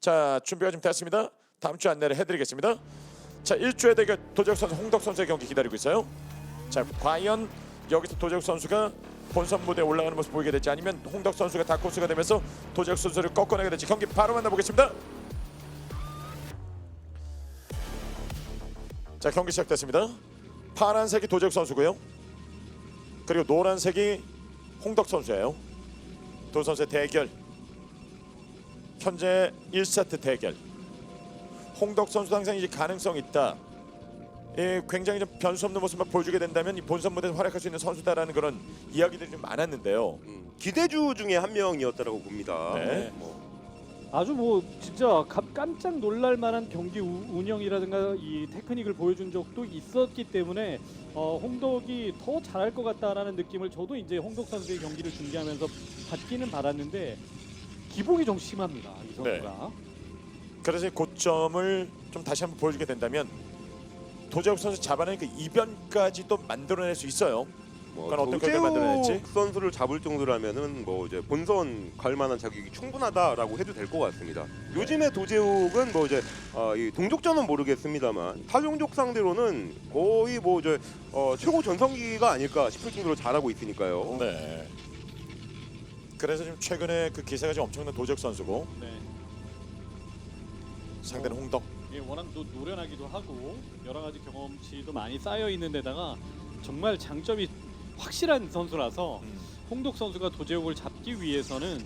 자 준비가 좀 됐습니다. 다음 주 안내를 해드리겠습니다. 자 1주의 대결 도재욱 선수, 홍덕 선수의 경기 기다리고 있어요. 자 과연 여기서 도재욱 선수가 본선 무대에 올라가는 모습 보이게 될지 아니면 홍덕 선수가 다코스가 되면서 도재욱 선수를 꺾어내게 될지 경기 바로 만나보겠습니다. 자 경기 시작됐습니다. 파란색이 도재욱 선수고요. 그리고 노란색이 홍덕 선수예요. 두 선수의 대결. 현재 1세트 대결. 홍덕 선수 항상 이제 가능성 있다. 예, 굉장히 좀 변수 없는 모습만 보여주게 된다면 이 본선 무대에서 활약할 수 있는 선수다라는 그런 이야기들이 좀 많았는데요. 음, 기대주 중에 한 명이었다라고 봅니다. 네. 뭐, 아주 뭐 진짜 감- 깜짝 놀랄 만한 경기 우- 운영이라든가 이 테크닉을 보여준 적도 있었기 때문에 어, 홍덕이 더 잘할 것 같다라는 느낌을 저도 이제 홍덕 선수의 경기를 중계하면서 받기는 받았는데 기복이 좀 심합니다 이 선수가. 그래서 이 고점을 좀 다시 한번 보여주게 된다면 도재욱 선수 잡아내는 그 이변까지 또 만들어낼 수 있어요. 뭐 그건 어떤 만들어낼지? 선수를 잡을 정도라면은 뭐 이제 본선 갈 만한 자격이 충분하다라고 해도 될 것 같습니다. 네. 요즘에 도재욱은 뭐 이제 어, 이 동족전은 모르겠습니다만 타종족 상대로는 거의 뭐 이제 어, 최고 전성기가 아닐까 싶을 정도로 잘하고 있으니까요. 네. 그래서 지금 최근에 그 기세가 좀 엄청난 도재욱 선수고 네. 상대는 홍덕. 예, 워낙 또 노련하기도 하고 여러 가지 경험치도 많이 쌓여 있는 데다가 정말 장점이 확실한 선수라서 음. 홍덕 선수가 도재욱을 잡기 위해서는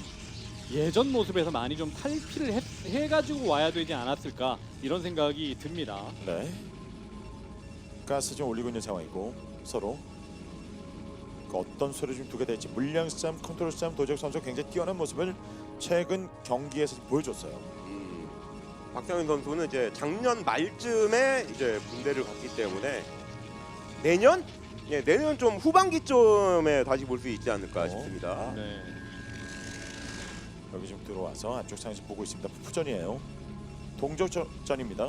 예전 모습에서 많이 좀 탈피를 해, 해가지고 와야 되지 않았을까 이런 생각이 듭니다. 네. 가스 좀 올리고 있는 상황이고 서로 그 어떤 소리 좀 두게 될지 물량 싸움, 컨트롤 싸움 도적 선수 굉장히 뛰어난 모습을 최근 경기에서 보여줬어요. 음, 박상현 선수는 이제 작년 말쯤에 이제 군대를 갔기 때문에 내년 예, 내년 좀 후반기쯤에 다시 볼 수 있지 않을까 어? 싶습니다. 네. 여기 좀 들어와서 안쪽 상에서 보고 있습니다. 푸전이에요. 동족전입니다.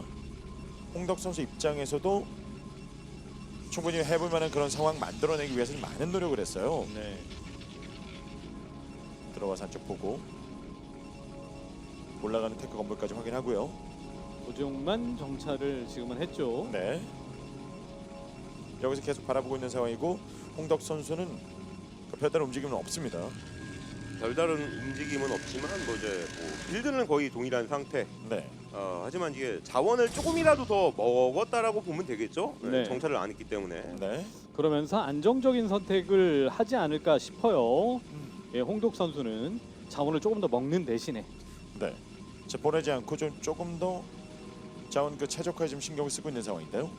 홍덕 선수 입장에서도 충분히 해볼 만한 그런 상황 만들어내기 위해서 많은 노력을 했어요. 네. 들어와서 안쪽 보고 올라가는 테크 건물까지 확인하고요. 도재욱만 정찰을 지금은 했죠. 네. 여기서 계속 바라보고 있는 상황이고 홍덕 선수는 그 별다른 움직임은 없습니다. 별다른 움직임은 없지만 뭐 이제 뭐 빌드는 거의 동일한 상태. 네. 어, 하지만 이게 자원을 조금이라도 더 먹었다라고 보면 되겠죠. 네, 네. 정찰을 안 했기 때문에. 네. 그러면서 안정적인 선택을 하지 않을까 싶어요. 예, 홍덕 선수는 자원을 조금 더 먹는 대신에 네. 자, 보내지 않고 좀 조금 더 자원 그 최적화에 좀 신경을 쓰고 있는 상황인데요.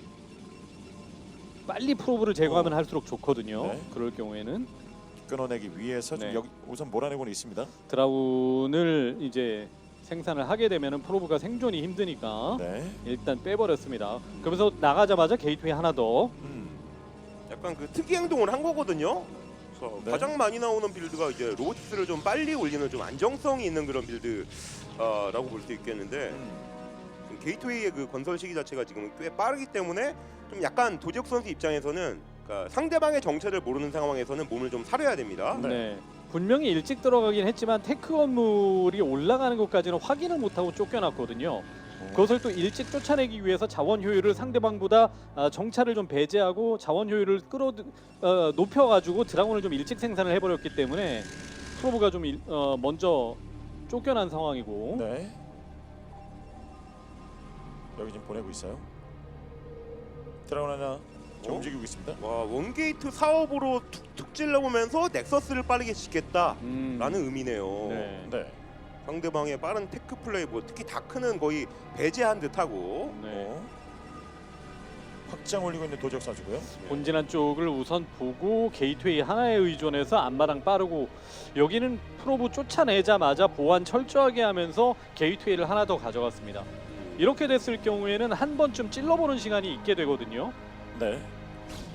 빨리 프로브를 제거하면 할수록 좋거든요. 네. 그럴 경우에는 끊어내기 위해서 좀 네. 여기 우선 몰아내고는 있습니다. 드라운을 이제 생산을 하게 되면은 프로브가 생존이 힘드니까 네. 일단 빼버렸습니다. 그러면서 나가자마자 게이트웨이 하나 더. 음. 약간 그 특이 행동을 한 거거든요. 그래서 네. 가장 많이 나오는 빌드가 이제 로보틱스를 좀 빨리 올리는 좀 안정성이 있는 그런 빌드라고 볼 수 있겠는데 음. 지금 게이트웨이의 그 건설 시기 자체가 지금 꽤 빠르기 때문에 좀 약간 도적 선수 입장에서는 그러니까 상대방의 정체를 모르는 상황에서는 몸을 좀 사려야 됩니다. 네. 네. 분명히 일찍 들어가긴 했지만 테크 건물이 올라가는 것까지는 확인을 못하고 쫓겨났거든요. 그것을 또 일찍 쫓아내기 위해서 자원 효율을 상대방보다 아, 정찰을 좀 배제하고 자원 효율을 끌어 어, 높여가지고 드라곤을 좀 일찍 생산을 해버렸기 때문에 프로브가 좀 일, 어, 먼저 쫓겨난 상황이고 네. 여기 지금 보내고 있어요. 드라곤 하나 어? 움직이고 있습니다. 와 원게이트 사업으로 툭툭 찔러보면서 넥서스를 빠르게 짓겠다라는 음, 의미네요. 네. 네. 상대방의 빠른 테크 플레이, 뭐 특히 다크는 거의 배제한 듯하고 네. 어. 확장 올리고 있는 도적 선수고요. 본진한 쪽을 우선 보고 게이트웨이 하나에 의존해서 앞마당 빠르고 여기는 프로브 쫓아내자마자 보안 철저하게 하면서 게이트웨이를 하나 더 가져갔습니다. 이렇게 됐을 경우에는 한 번쯤 찔러보는 시간이 있게 되거든요. 네.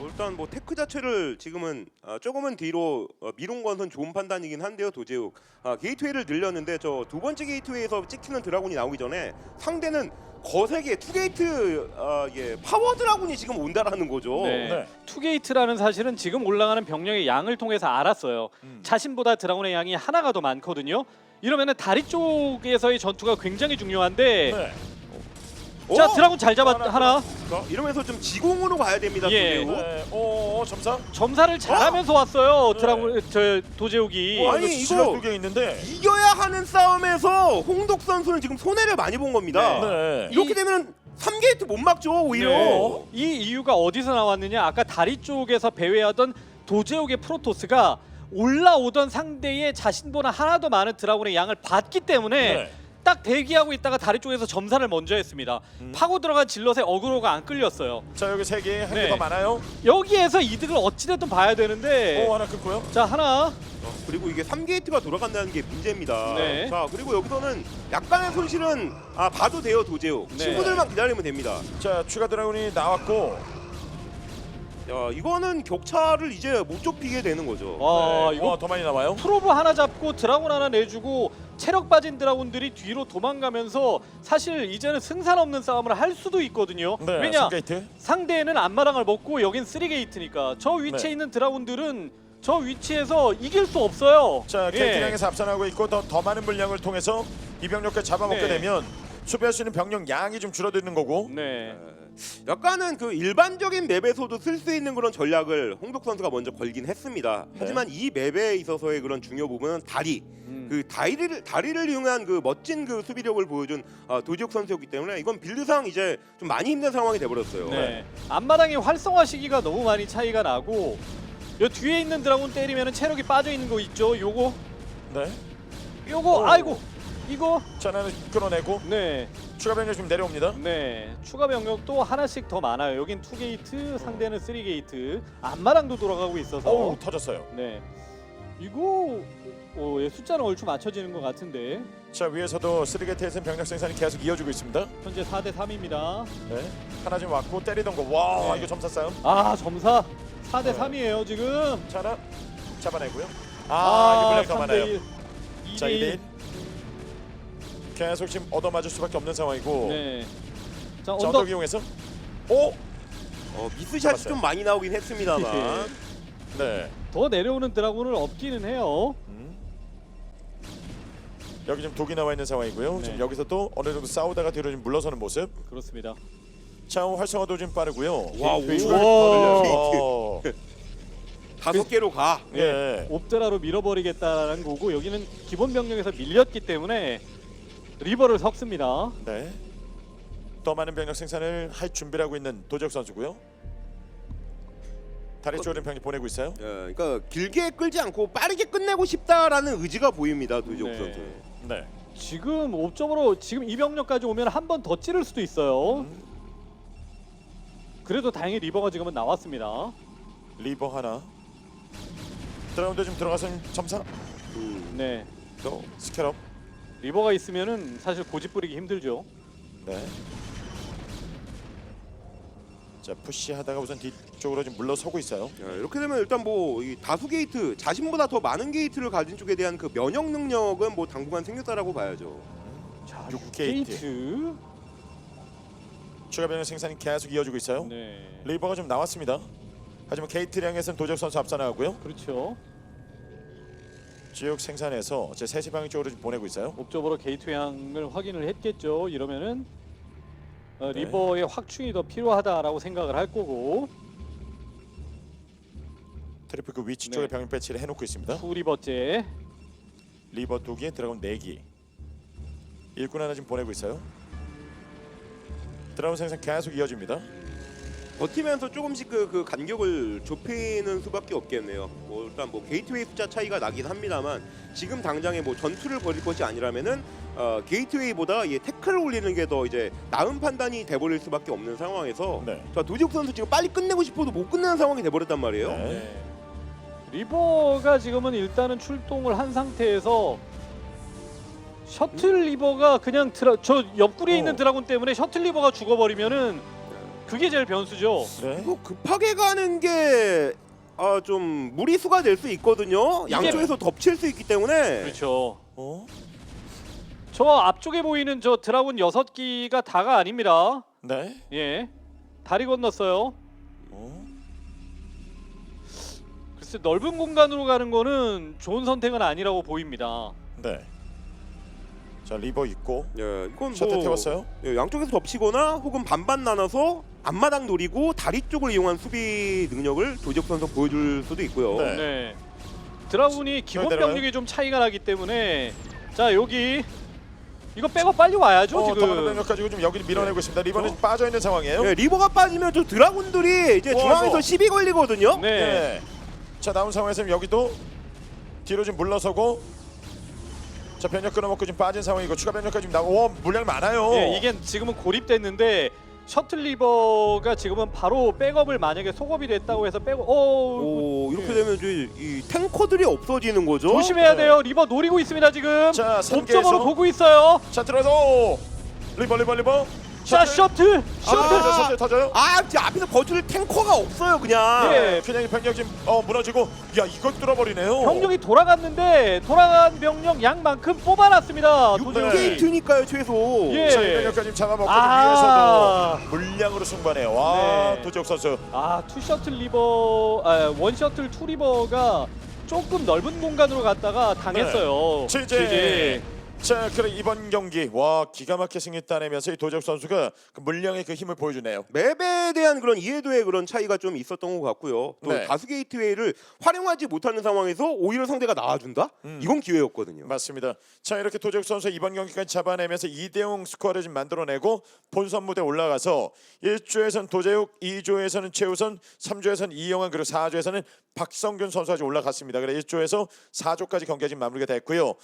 뭐 일단 뭐 테크 자체를 지금은 아, 조금은 뒤로 어, 미룬 것은 좋은 판단이긴 한데요 도재욱 아, 게이트웨이를 늘렸는데 저 두 번째 게이트웨이에서 찍히는 드라군이 나오기 전에 상대는 거세게 투게이트 아, 예, 파워 드라군이 지금 온다라는 거죠. 네. 네. 투게이트라는 사실은 지금 올라가는 병력의 양을 통해서 알았어요. 음. 자신보다 드라군의 양이 하나가 더 많거든요. 이러면은 다리 쪽에서의 전투가 굉장히 중요한데 네. 자 오! 드라군 잘 잡았 하나, 하나 이러면서 좀 지공으로 가야 됩니다. 예. 도제욱. 네. 오, 점사. 점사를 잘하면서 왔어요 네. 드라군 저 도제욱이 와, 아니, 이거 두개 있는데. 이겨야 하는 싸움에서 홍덕 선수는 지금 손해를 많이 본 겁니다. 네. 이렇게 되면 3게이트 못 막죠 오히려. 네. 이 이유가 어디서 나왔느냐? 아까 다리 쪽에서 배회하던 도제욱의 프로토스가 올라오던 상대의 자신보다 하나도 많은 드라군의 양을 봤기 때문에 네. 딱 대기하고 있다가 다리 쪽에서 점사를 먼저 했습니다. 음. 파고 들어간 질럿의 어그로가 안 끌렸어요. 자, 여기 세 개. 한개 네. 더 많아요. 여기에서 이득을 어찌됐든 봐야 되는데 오, 하나 끊고요. 자 하나 어, 그리고 이게 3게이트가 돌아간다는 게 문제입니다. 네. 자 그리고 여기서는 약간의 손실은 아 봐도 돼요 도제욱. 네. 친구들만 기다리면 됩니다. 자, 추가 드라군이 나왔고. 야 이거는 격차를 이제 못 좁히게 되는 거죠. 와 네. 이거 와, 더 많이 나와요. 프로브 하나 잡고 드라군 하나 내주고 체력 빠진 드라군들이 뒤로 도망가면서 사실 이제는 승산 없는 싸움을 할 수도 있거든요. 네. 왜냐 게이트. 상대는 앞마당을 먹고 여긴 3게이트니까 저 위치에 네. 있는 드라군들은 저 위치에서 이길 수 없어요. 자, 예. 게이트량에서 앞선하고 있고 더, 더 많은 분량을 통해서 이 병력까지 잡아먹게 네. 되면 수비할 수 있는 병력 양이 좀 줄어드는 거고. 네. 약간은 그 일반적인 맵에서도 쓸 수 있는 그런 전략을 홍덕 선수가 먼저 걸긴 했습니다. 네. 하지만 이 맵에 있어서의 그런 중요 부분은 다리. 음. 그 다리를 다리를 이용한 그 멋진 그 수비력을 보여준 아, 도지혁 선수였기 때문에 이건 빌드상 이제 좀 많이 힘든 상황이 돼버렸어요. 네. 앞마당의 활성화 시기가 너무 많이 차이가 나고 요 뒤에 있는 드라군 때리면은 체력이 빠져 있는 거 있죠. 요거 네. 요거 오. 아이고 이거 자, 하나는 끌어내고 네. 추가 병력 좀 내려옵니다. 네. 추가 병력도 하나씩 더 많아요. 여긴 2 게이트, 상대는 3 게이트. 앞마당도 돌아가고 있어서 어우, 터졌어요. 네. 이거 어, 예, 숫자는 얼추 맞춰지는 것 같은데 자, 위에서도 3게이트에서는 병력 생산이 계속 이어지고 있습니다. 현재 4대 3입니다. 네. 하나 지금 왔고 때리던 거. 와, 네. 이거 점사 싸움. 아 점사 4대 네. 3이에요 지금. 자, 하나 잡아내고요. 아, 이게 분량 더 3대 많아요. 1. 자, 2대1. 계속 지금 얻어맞을 수밖에 없는 상황이고. 네. 자 자, 언덕 언덕 이용해서. 오! 어, 미스샷이 잡았어요. 좀 많이 나오긴 했습니다만 네. 더 내려오는 드라군을 없기는 해요. 음. 여기 지금 독이 나와 있는 상황이고요. 네. 지금 여기서도 어느 정도 싸우다가 뒤로 좀 물러서는 모습. 그렇습니다. 차원 활성화도 좀 빠르고요. 와, 이- 오. 다섯 개로 가. 어. 예. 옵드라로 밀어버리겠다라는 거고 여기는 기본 병력에서 밀렸기 때문에 리버를 섞습니다. 네. 더 많은 병력 생산을 할 준비를 하고 있는 도적 선수고요. 다리 쪽으로 병력 보내고 있어요. 예, 그러니까 길게 끌지 않고 빠르게 끝내고 싶다라는 의지가 보입니다 도지혁 네. 선수. 네. 지금 옵점으로 지금 이 병력까지 오면 한 번 더 찌를 수도 있어요. 음. 그래도 다행히 리버가 지금은 나왔습니다. 리버 하나. 드라운드 좀 들어가서 좀 점사. 음. 네. 또 스캐럽. 리버가 있으면은 사실 고집 부리기 힘들죠. 네. 자 푸시하다가 우선 뒤쪽으로 좀 물러서고 있어요. 야, 이렇게 되면 일단 뭐이 다수 게이트 자신보다 더 많은 게이트를 가진 쪽에 대한 그 면역 능력은 뭐 당분간 생겼다라고 봐야죠. 자, 육 6게이트. 게이트. 추가 병력 생산이 계속 이어지고 있어요. 네. 리버가 좀 나왔습니다. 하지만 게이트량에서는 도적 선수 앞서 나가고요. 그렇죠. 지역 생산에서 제 세시 방향 쪽으로 좀 보내고 있어요. 옵점으로 게이트 향을 확인을 했겠죠. 이러면은 어, 네. 리버의 확충이 더 필요하다라고 생각을 할 거고 트리플 그 위치 네. 쪽에 병력 배치를 해놓고 있습니다. 투 리버째. 리버 두 개, 드라곤 네 개. 일꾼 하나 지금 보내고 있어요. 드라곤 생산 계속 이어집니다. 버티면서 조금씩 그, 그 간격을 좁히는 수밖에 없겠네요. 뭐 일단 뭐 게이트웨이 숫자 차이가 나긴 합니다만 지금 당장에 뭐 전투를 벌일 것이 아니라면은 어, 게이트웨이보다 이 태클을 올리는 게 더 이제 나은 판단이 돼버릴 수밖에 없는 상황에서 네. 자 도지혁 선수 지금 빨리 끝내고 싶어도 못 끝내는 상황이 돼버렸단 말이에요. 네. 네. 리버가 지금은 일단은 출동을 한 상태에서 셔틀 리버가 그냥 드라 저 옆구리에 어. 있는 드라군 때문에 셔틀 리버가 죽어버리면은 그게 제일 변수죠. 네. 이거 급하게 가는 게 아, 좀 무리수가 될 수 있거든요. 양쪽에서 덮칠 수 있기 때문에 그렇죠. 어? 저 앞쪽에 보이는 저 드라군 여섯 기가 다가 아닙니다. 네. 예, 다리 건넜어요. 어? 글쎄 넓은 공간으로 가는 거는 좋은 선택은 아니라고 보입니다. 네. 자 리버 있고 예, 이건 셔틀 뭐 태웠어요. 예, 양쪽에서 덮치거나 혹은 반반 나눠서 앞마당 노리고 다리 쪽을 이용한 수비 능력을 도적 선수 보여줄 수도 있고요. 네. 네. 드라군이 기본 내려가요? 병력이 좀 차이가 나기 때문에 자 여기 이거 백업 빨리 와야죠 어, 더블 지금. 병력 가지고 좀 여기를 밀어내고 있습니다. 리버는 빠져 있는 상황이에요. 예, 리버가 빠지면 저 드라군들이 이제 와, 중앙에서 뭐. 시비 걸리거든요. 네. 네. 자 나온 상황에서 여기도 뒤로 좀 물러서고 자 변력 끊어먹고 지금 빠진 상황이고 추가 변력까지 지금 나고 와 물량 많아요. 예, 이게 지금은 고립됐는데 셔틀 리버가 지금은 바로 백업을 만약에 속업이 됐다고 해서 백업 어 오 이렇게 되면 이제 이 탱커들이 없어지는 거죠. 조심해야 네. 돼요. 리버 노리고 있습니다 지금. 자, 옵점으로 3개에서 보고 있어요. 자 들어서 리버 리버 리버. 자 셔틀 셔틀 셔틀. 아, 셔틀 터져요. 아, 이제 앞에서 버틸 탱커가 없어요, 그냥. 예. 그냥 이 병력 지금 어 무너지고 야 이걸 뚫어버리네요. 병력이 돌아갔는데 돌아간 병력 양만큼 뽑아놨습니다. 도저히. 6게이트니까요, 최소. 예. 자, 이 병력까지 지금 잡아먹고 아. 위에서도 물량으로 승부하네요. 와 네. 도지혁 선수. 아, 투 셔틀 리버, 아, 원 셔틀 투 리버가 조금 넓은 공간으로 갔다가 당했어요. 네. 네. 제재. 자, 그래 이번 경기 와 기가 막히게 승리 따내면서 이 도적 선수가 그 물량의 그 힘을 보여주네요. 맵에 대한 그런 이해도의 그런 차이가 좀 있었던 것 같고요. 또 네. 다수 게이트웨이를 활용하지 못하는 상황에서 오히려 상대가 나와준다? 음. 이건 기회였거든요. 맞습니다. 자 이렇게 도적 선수 이번 경기까지 잡아내면서 2대0 스코어를 좀 만들어내고 본선 무대 올라가서 1조에선 도재욱, 2조에서는 최우선, 3조에서는 이영환 그리고 4조에서는 박성균 선수가 지금 올라갔습니다. 그래 1조에서 4조까지 경기가 지금 마무리가 됐고요.